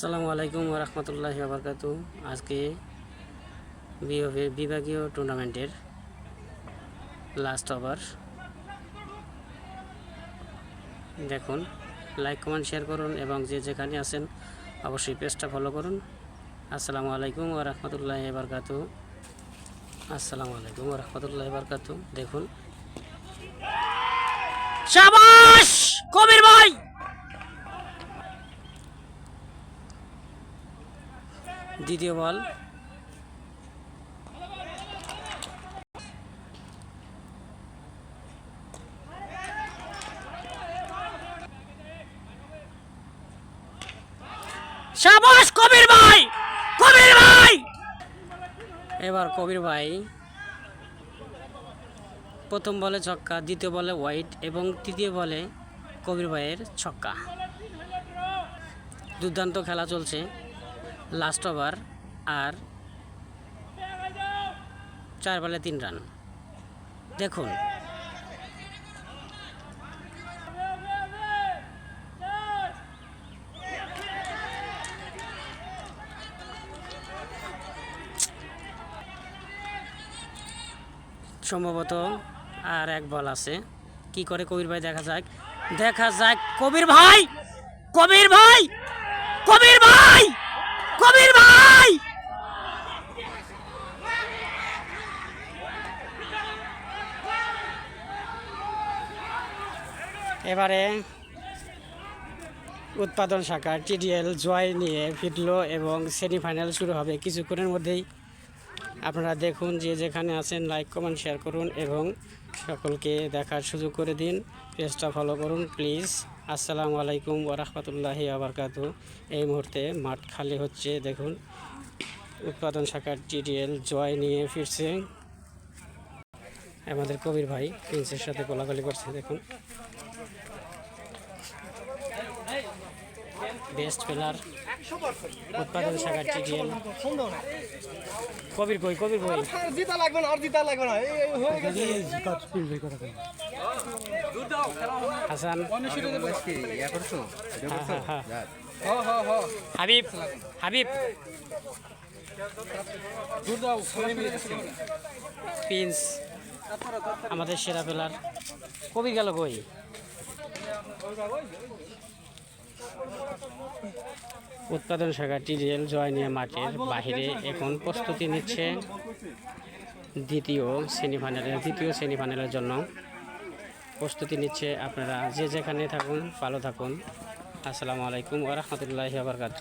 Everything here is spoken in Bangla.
আসসালামু আলাইকুম রহমতুল্লাহ আবরকাত আজকে বিভাগে- বিভাগীয় টুর্নামেন্টের লাস্ট ওভার দেখুন লাইক কমেন্ট শেয়ার করুন এবং যে যেখানে আছেন অবশ্যই পেজটা ফলো করুন। আসসালামু আলাইকুম রহমতুল্লাহ আবরকাত আসসালামু আলাইকুম রহমতুল্লাহ আবরকাত দেখুন। শাবাশ! কবির ভাই! দ্বিতীয় বল। ভাই এবার কবির ভাই। প্রথম বলে ছক্কা, দ্বিতীয় বলে হোয়াইট এবং তৃতীয় বলে কবির ভাইয়ের ছক্কা। দুর্দান্ত খেলা চলছে। লাস্ট ওভার আর চার বলে তিন রান দেখুন। সম্ভবত আর এক বল আছে। কি করে কবির ভাই দেখা যাক? দেখা যাক। কবির ভাই! কবির ভাই! কবির ভাই কবির ভাই এবারে উৎপাদন শাখা টিডিএল জয় নিয়ে ফিরলো এবং সেমিফাইনাল শুরু হবে। কিছুক্ষণের মধ্যেই আপনারা দেখুন যে যেখানে আছেন লাইক কমেন্ট শেয়ার করুন এবং সকলকে দেখার সুযোগ করে দিন। পেজটা ফলো করুন প্লিজ আসসালামু আলাইকুম ওরহমতুল্লাহি আবরকাত এই মুহূর্তে মাঠ খালি হচ্ছে, দেখুন। উৎপাদন শাখার টিডিএল জয় নিয়ে ফিরছে। আমাদের কবির ভাই প্রিন্সের সাথে কোলাগুলি করছে, দেখুন। বেস্ট প্লেয়ার উৎপাদন শাখার টিডিএল কবির কই কবির কই? জিতা লাগবে না আর জিতা লাগবে না। হয়ে গেছে। হাসান। হ হ হ হাবিব হাবিব। দূর দাও প্রিন্স আমাদের সেরা প্লেয়ার। কবি গেল কই? উৎপাদন শাখাটি রেল জয় নিয়ে মাঠের বাহিরে এখন প্রস্তুতি নিচ্ছে দ্বিতীয় সেমিফাইনালের দ্বিতীয় সেমিফাইনালের জন্য। প্রস্তুতি নিচ্ছে আপনারা যে যেখানে থাকুন, ভালো থাকুন। আসসালামু আলাইকুম ওরহমতুল্লাহ আবরকাত